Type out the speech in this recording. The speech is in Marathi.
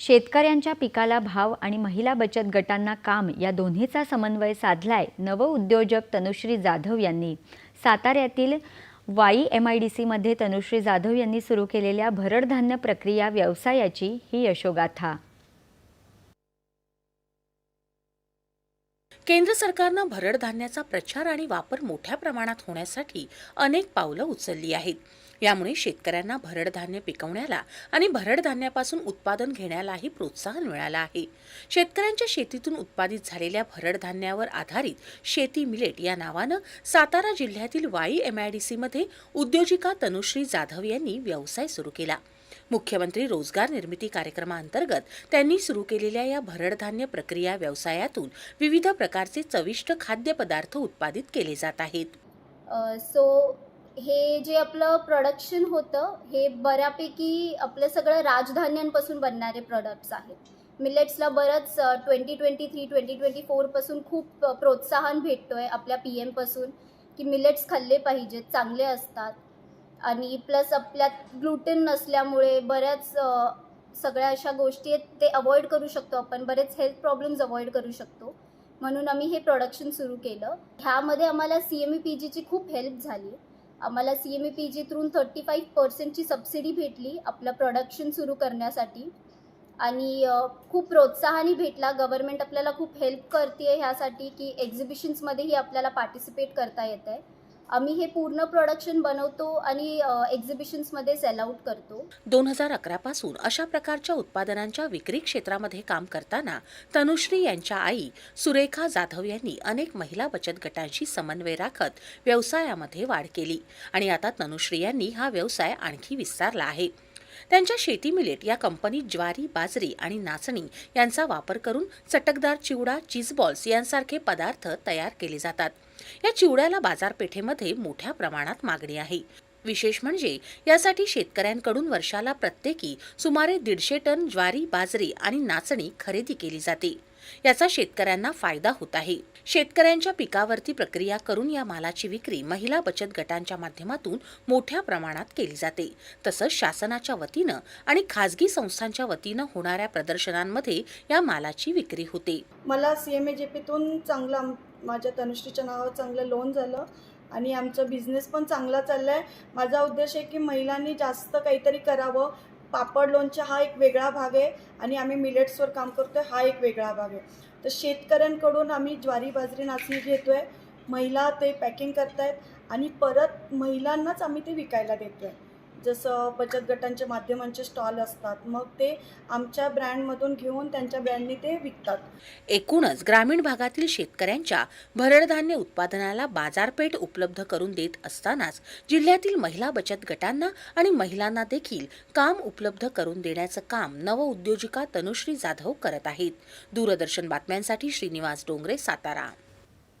शेतकऱ्यांच्या पिकाला भाव आणि महिला बचत गटांना काम या दोन्हीचा समन्वय साधलाय नवउद्योजक तनुश्री जाधव यांनी. साताऱ्यातील वाई एम आय डी सीमध्ये तनुश्री जाधव यांनी सुरू केलेल्या भरडधान्य प्रक्रिया व्यवसायाची ही यशोगाथा. केंद्र सरकारनं भरडधान्याचा प्रचार आणि वापर मोठ्या प्रमाणात होण्यासाठी अनेक पावलं उचलली आहेत. यामुळे शेतकऱ्यांना भरड धान्य पिकवण्याला आणि भरड धान्यापासून उत्पादन घेण्यालाही प्रोत्साहन मिळालं आहे. शेतकऱ्यांच्या शेतीतून उत्पादित झालेल्या भरड धान्यावर आधारित शेती मिलेट या नावानं सातारा जिल्ह्यातील वाई एमआयडीसीमध्ये उद्योजिका तनुश्री जाधव यांनी व्यवसाय सुरू केला. मुख्यमंत्री रोजगार निर्मिती कार्यक्रमाअंतर्गत त्यांनी सुरू केलेल्या या भरडधान्य प्रक्रिया व्यवसायातून विविध प्रकारचे चविष्ट खाद्यपदार्थ उत्पादित केले जात आहेत. सो हे जे आपलं प्रोडक्शन होतं हे बऱ्यापैकी आपलं सगळं राजधान्यांपासून बनणारे प्रोडक्ट्स आहेत. मिलेट्सला बरंच twenty twenty three twenty twenty फोरपासून खूप प्रोत्साहन भेटतो आहे आपल्या पी एमपासून की मिलेट्स खाल्ले पाहिजेत चांगले असतात. आणि प्लस आपल्यात ग्लुटेन नसल्यामुळे बऱ्याच सगळ्या अशा गोष्टी आहेत ते अवॉइड करू शकतो आपण. बरेच हेल्थ प्रॉब्लेम्स अवॉइड करू शकतो. म्हणून आम्ही हे प्रोडक्शन सुरू केलं. ह्यामध्ये आम्हाला सी एम ई पी जीची खूप हेल्प झाली. आम्हाला C M E P G through thirty five पर्सेंटची subsidy भेटली आपलं प्रोडक्शन सुरू करण्यासाठी. आणि खूप प्रोत्साहनही भेटला. गव्हर्नमेंट आपल्याला खूप हेल्प करते ह्यासाठी की एक्झिबिशन्समध्येही आपल्याला पार्टिसिपेट करता येतं आहे आम्ही हे पूर्ण प्रोडक्शन बनवतो आणि एक्झिबिशन्समध्ये सेल आउट करतो. दोन हजार अकरा पासून अशा प्रकारच्या उत्पादनांच्या विक्री क्षेत्रामध्ये काम करताना तनुश्री यांच्या आई सुरेखा जाधव यांनी अनेक महिला बचत गटांशी समन्वय राखत व्यवसायामध्ये वाढ केली. आणि आता तनुश्री यांनी हा व्यवसाय आणखी विस्तारला आहे. त्यांच्या शेती मिलेट या कंपनीत ज्वारी बाजरी आणि नाचणी यांचा वापर करून चटकदार चिवडा चीजबॉल्स यांसारखे पदार्थ तयार केले जातात. या चिवड्याला बाजारपेठेमध्ये मोठ्या प्रमाणात मागणी आहे. विशेष म्हणजे यासाठी शेतकऱ्यांकडून वर्षाला प्रत्येकी सुमारे दीडशे टन ज्वारी बाजरी आणि नाचणी खरेदी केली जाते. याचा शेतकऱ्यांना फायदा होत आहे. शेतकऱ्यांच्या पिकावरती प्रक्रिया करून या मालाची विक्री महिला बचत गटांच्या माध्यमातून मोठ्या प्रमाणात केली जाते. तसंच शासनाच्या वतीनं आणि खाजगी संस्थांच्या वतीनं होणाऱ्या प्रदर्शनांमध्ये या मालाची विक्री होते. मला सी एम ए जे पीतून चांगलं माझ्या तनुश्रीच्या नावावर चांगलं लोन झालं आणि आमचा बिझनेस पण चांगला चालला आहे माझा उद्देश आहे की महिलांनी जास्त काहीतरी करावं. पापड लोणचा हा एक वेगळा भाग आहे आणि आम्ही मिलेट्सवर काम करतो आहे हा एक वेगळा भाग आहे. तर शेतकऱ्यांकडून आम्ही ज्वारी बाजरी नाचणी घेतो आहे महिला ते पॅकिंग करतायत आणि परत महिलांनाच आम्ही ते विकायला देतो आहे जसं बचत गटांच्या माध्यमांचे स्टॉल असतात मग ते आमच्या ब्रँडमधून घेऊन त्यांच्या ब्रँडने ते विकतात. एकूणच ग्रामीण भागातील शेतकऱ्यांच्या भरडधान्य उत्पादनाला बाजारपेठ उपलब्ध करून देत असतानाच जिल्ह्यातील महिला बचत गटांना आणि महिलांना देखील काम उपलब्ध करून देण्याचं काम नवउद्योजिका तनुश्री जाधव करत आहेत. दूरदर्शन बातम्यांसाठी श्रीनिवास डोंगरे सातारा.